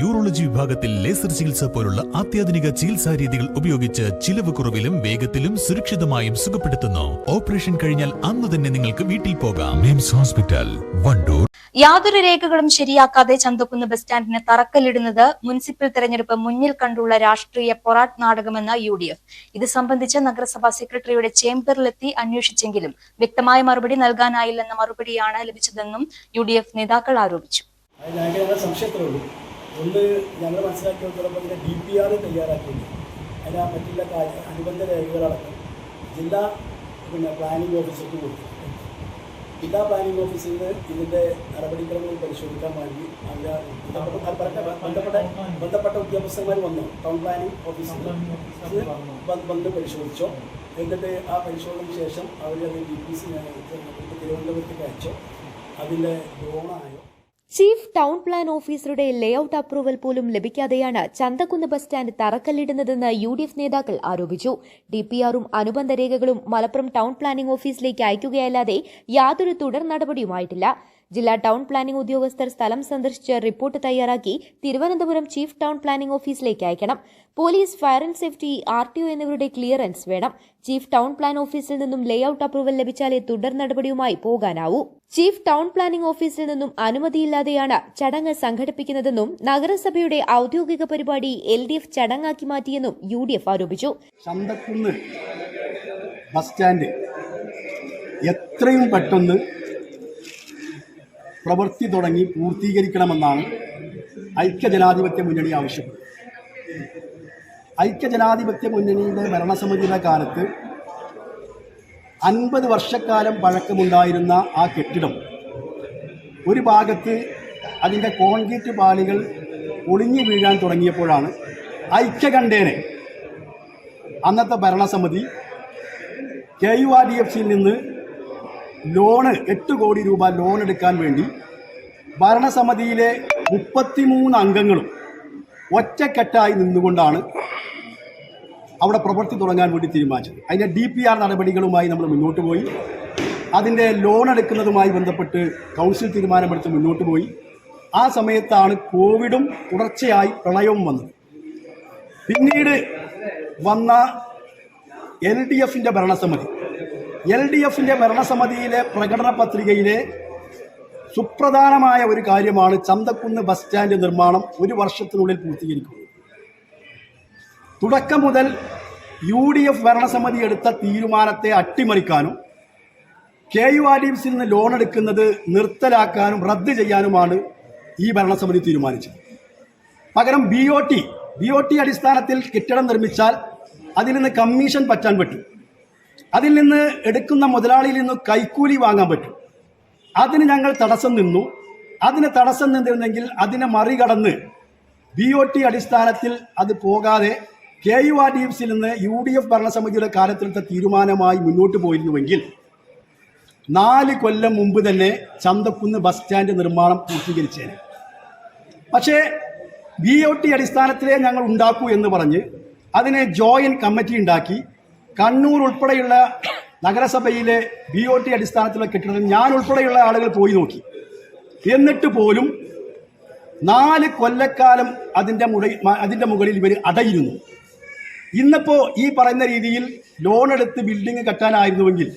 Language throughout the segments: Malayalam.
യൂറോളജി വിഭാഗത്തിൽ ലേസർ ചികിത്സ പോലുള്ള അത്യാധുനിക ചികിത്സാ രീതികൾ ഉപയോഗിച്ച് ചിലവ് കുറവിലും വേഗത്തിലും സുരക്ഷിതമായും സുഖപ്പെടുത്തുന്നു. ഓപ്പറേഷൻ കഴിഞ്ഞാൽ അന്ന് തന്നെ നിങ്ങൾക്ക് വീട്ടിൽ പോകാം. MIMS hospital Vandoor. യാതൊരു രേഖകളും ശരിയാക്കാതെ ചന്തക്കുന്ന് ബസ് സ്റ്റാൻഡിന് തറക്കല്ലിടുന്നത് മുനിസിപ്പൽ തെരഞ്ഞെടുപ്പ് മുന്നിൽ കണ്ടുള്ള രാഷ്ട്രീയ പൊറാട്ട് നാടകമെന്ന യു ഡി എഫ് ഇത് സംബന്ധിച്ച് നഗരസഭാ സെക്രട്ടറിയുടെ ചേംബറിലെത്തി അന്വേഷിച്ചെങ്കിലും വ്യക്തമായ മറുപടി നൽകാനായില്ലെന്ന മറുപടിയാണ് ലഭിച്ചതെന്നും യു ഡി എഫ് നേതാക്കൾ ആരോപിച്ചു ഒന്ന് ഞങ്ങൾ മനസ്സിലാക്കിയെടുത്തോളം ഇതിന്റെ ഡി പി ആർ തയ്യാറാക്കിയിട്ടുണ്ട്. അതിന് മറ്റുള്ള കാര്യ അനുബന്ധ രേഖകളടക്കം ജില്ലാ പിന്നെ പ്ലാനിംഗ് ഓഫീസർക്ക് കൊടുത്തു. ജില്ലാ പ്ലാനിംഗ് ഓഫീസിൽ നിന്ന് ഇതിന്റെ നടപടിക്രമങ്ങൾ പരിശോധിക്കാൻ വേണ്ടി അതിന്റെ ബന്ധപ്പെട്ട ബന്ധപ്പെട്ട ഉദ്യോഗസ്ഥന്മാർ വന്നു. ടൗൺ പ്ലാനിംഗ് ഓഫീസിൽ വന്ന്. പരിശോധിച്ചോ. എന്നിട്ട് ആ പരിശോധനയ്ക്ക് ശേഷം അവർ അത് ഡി പി സി തിരുവനന്തപുരത്തേക്ക് അയച്ചോ. അതിന്റെ ലോണായോ ചീഫ് ടൗൺ പ്ലാൻ ഓഫീസറുടെ ലേഔട്ട് അപ്രൂവൽ പോലും ലഭിക്കാതെയാണ് ചന്തക്കുന്ന് ബസ് സ്റ്റാൻഡ് തറക്കല്ലിടുന്നതെന്ന് യു ഡി എഫ് നേതാക്കൾ ആരോപിച്ചു. ഡി പി ആറും അനുബന്ധ രേഖകളും മലപ്പുറം ടൗൺ പ്ലാനിംഗ് ഓഫീസിലേക്ക് അയക്കുകയല്ലാതെ യാതൊരു തുടർ നടപടിയുമായിട്ടില്ല. ജില്ലാ ടൗൺ പ്ലാനിംഗ് ഉദ്യോഗസ്ഥർ സ്ഥലം സന്ദർശിച്ച് റിപ്പോർട്ട് തയ്യാറാക്കി തിരുവനന്തപുരം ചീഫ് ടൗൺ പ്ലാനിംഗ് ഓഫീസിലേക്ക് അയക്കണം. Police fire and safety R T O എന്നിവരുടെ ക്ലിയറൻസ് വേണം. ചീഫ് ടൗൺ പ്ലാൻ ഓഫീസിൽ നിന്നും ലേഔട്ട് അപ്രൂവൽ ലഭിച്ചാലേ തുടർ നടപടിയുമായി പോകാനാവൂ. ചീഫ് ടൗൺ പ്ലാനിംഗ് ഓഫീസിൽ നിന്നും അനുമതിയില്ലാതെയാണ് ചടങ്ങ് സംഘടിപ്പിക്കുന്നതെന്നും നഗരസഭയുടെ ഔദ്യോഗിക പരിപാടി എൽ ഡി എഫ് ചടങ്ങാക്കി മാറ്റിയെന്നും യു ഡി എഫ് ആരോപിച്ചു. ബസ് സ്റ്റാൻഡ് എത്രയും പെട്ടെന്ന് പ്രവൃത്തി തുടങ്ങി പൂർത്തീകരിക്കണമെന്നാണ് ഐക്യജനാധിപത്യ മുന്നണി ആവശ്യപ്പെടുന്നത് ഐക്യജനാധിപത്യ മുന്നണിയുടെ ഭരണസമിതിയുടെ കാലത്ത് അൻപത് വർഷക്കാലം പഴക്കമുണ്ടായിരുന്ന ആ കെട്ടിടം ഒരു ഭാഗത്ത് അതിന്റെ കോൺക്രീറ്റ് പാളികൾ ഒളിഞ്ഞു വീഴാൻ തുടങ്ങിയപ്പോഴാണ് ഐക്യകണ്ഠേനെ അന്നത്തെ ഭരണസമിതി K U R D F സിയിൽ നിന്ന് ലോണ് എട്ട് കോടി രൂപ ലോൺ എടുക്കാൻ വേണ്ടി ഭരണസമിതിയിലെ മുപ്പത്തിമൂന്ന് അംഗങ്ങളും ഒറ്റക്കെട്ടായി നിന്നുകൊണ്ടാണ് അവിടെ പ്രവൃത്തി തുടങ്ങാൻ വേണ്ടി തീരുമാനിച്ചത്. അതിന്റെ ഡി പി ആർ നടപടികളുമായി നമ്മൾ മുന്നോട്ട് പോയി. അതിന്റെ ലോൺ എടുക്കുന്നതുമായി ബന്ധപ്പെട്ട് കൗൺസിൽ തീരുമാനമെടുത്ത് മുന്നോട്ട് പോയി. ആ സമയത്താണ് കോവിഡും തുടർച്ചയായി പ്രളയവും വന്നത്. പിന്നീട് വന്ന എൽ ഡി എഫിന്റെ ഭരണസമിതി എൽ ഡി എഫിന്റെ ഭരണസമിതിയിലെ പ്രകടന പത്രികയിലെ സുപ്രധാനമായ ഒരു കാര്യമാണ് ചന്തക്കുന്ന് ബസ് സ്റ്റാൻഡ് നിർമ്മാണം ഒരു വർഷത്തിനുള്ളിൽ പൂർത്തീകരിക്കുന്നത് തുടക്കം മുതൽ യു ഡി എഫ് ഭരണസമിതി എടുത്ത തീരുമാനത്തെ അട്ടിമറിക്കാനും കെ യു ആർ ഡി എഫിൽ നിന്ന് ലോൺ എടുക്കുന്നത് നിർത്തലാക്കാനും റദ്ദ് ചെയ്യാനുമാണ് ഈ ഭരണസമിതി തീരുമാനിച്ചത്. പകരം B O T B O T അടിസ്ഥാനത്തിൽ കെട്ടിടം നിർമ്മിച്ചാൽ അതിൽ നിന്ന് കമ്മീഷൻ പറ്റാൻ പറ്റും. അതിൽ നിന്ന് എടുക്കുന്ന മുതലാളിയിൽ നിന്ന് കൈക്കൂലി വാങ്ങാൻ പറ്റും. അതിന് ഞങ്ങൾ തടസ്സം നിന്നു. അതിന് തടസ്സം നിന്നിരുന്നെങ്കിൽ അതിനെ മറികടന്ന് ബി ഒ ടി അടിസ്ഥാനത്തിൽ അത് പോകാതെ K U R D F സിയിൽ നിന്ന് യു ഡി എഫ് ഭരണസമിതിയുടെ കാലത്തിലത്തെ തീരുമാനമായി മുന്നോട്ട് പോയിരുന്നുവെങ്കിൽ നാല് കൊല്ലം മുമ്പ് തന്നെ ചന്തക്കുന്ന് ബസ് സ്റ്റാൻഡ് നിർമ്മാണം പൂർത്തീകരിച്ചേനെ. പക്ഷേ ബി ഒ ടി അടിസ്ഥാനത്തിലേ ഞങ്ങൾ ഉണ്ടാക്കൂ എന്ന് പറഞ്ഞ് അതിനെ ജോയിന്റ് കമ്മിറ്റി ഉണ്ടാക്കി. കണ്ണൂർ ഉൾപ്പെടെയുള്ള നഗരസഭയിലെ ബി ഒ ടി അടിസ്ഥാനത്തിലുള്ള കെട്ടിടങ്ങൾ ഞാൻ ഉൾപ്പെടെയുള്ള ആളുകൾ പോയി നോക്കി. എന്നിട്ട് പോലും നാല് കൊല്ലക്കാലം അതിന്റെ മുടി അതിന്റെ മുകളിൽ ഇവർ അടയിരുന്നു. ഇന്നിപ്പോൾ ഈ പറയുന്ന രീതിയിൽ ലോൺ എടുത്ത് ബിൽഡിംഗ് കെട്ടാനായിരുന്നുവെങ്കിൽ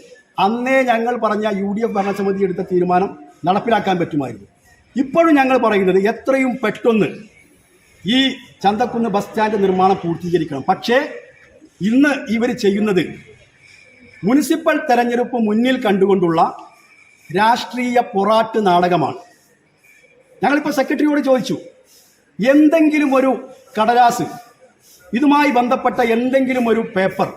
അന്നേ ഞങ്ങൾ പറഞ്ഞ യു ഡി എഫ് ഭരണസമിതി എടുത്ത തീരുമാനം നടപ്പിലാക്കാൻ പറ്റുമായിരുന്നു. ഇപ്പോഴും ഞങ്ങൾ പറയുന്നത് എത്രയും പെട്ടെന്ന് ഈ ചന്തക്കുന്ന് ബസ് സ്റ്റാൻഡ് നിർമ്മാണം പൂർത്തീകരിക്കണം. പക്ഷേ ഇന്ന് ഇവർ ചെയ്യുന്നത് മുനിസിപ്പൽ തെരഞ്ഞെടുപ്പ് മുന്നിൽ കണ്ടുകൊണ്ടുള്ള രാഷ്ട്രീയ പൊറാട്ട് നാടകമാണ്. ഞങ്ങളിപ്പോൾ സെക്രട്ടറിയോട് ചോദിച്ചു എന്തെങ്കിലും ഒരു കടലാസ് ഇതുമായി ബന്ധപ്പെട്ട എന്തെങ്കിലും ഒരു പേപ്പർ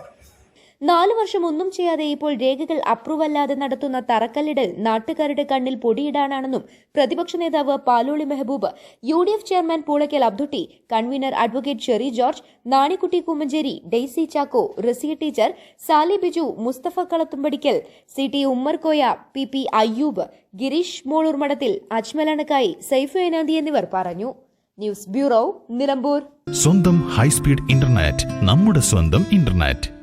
നാലു വർഷം ഒന്നും ചെയ്യാതെ ഇപ്പോൾ രേഖകൾ അപ്രൂവ് അല്ലാതെ നടത്തുന്ന തറക്കല്ലിടൽ നാട്ടുകാരുടെ കണ്ണിൽ പൊടിയിടാനാണെന്നും പ്രതിപക്ഷ നേതാവ് Paloli Mehboob U D F chairman Poolakkal Abdutty convener advocate Sherry George Nanikutty Kummanchery Daisy Chacko Raziya teacher Sally Biju Mustafa Kalathumpadikkal C T Ummerkoya P P Ayyub Girish Molur Madathil Ajmal Anakkayi Saifu Enanthi എന്നിവർ പറഞ്ഞു. News bureau Nilambur. സ്വന്തം ഹൈസ്പീഡ് ഇന്റർനെറ്റ് നമ്മുടെ സ്വന്തം ഇന്റർനെറ്റ്.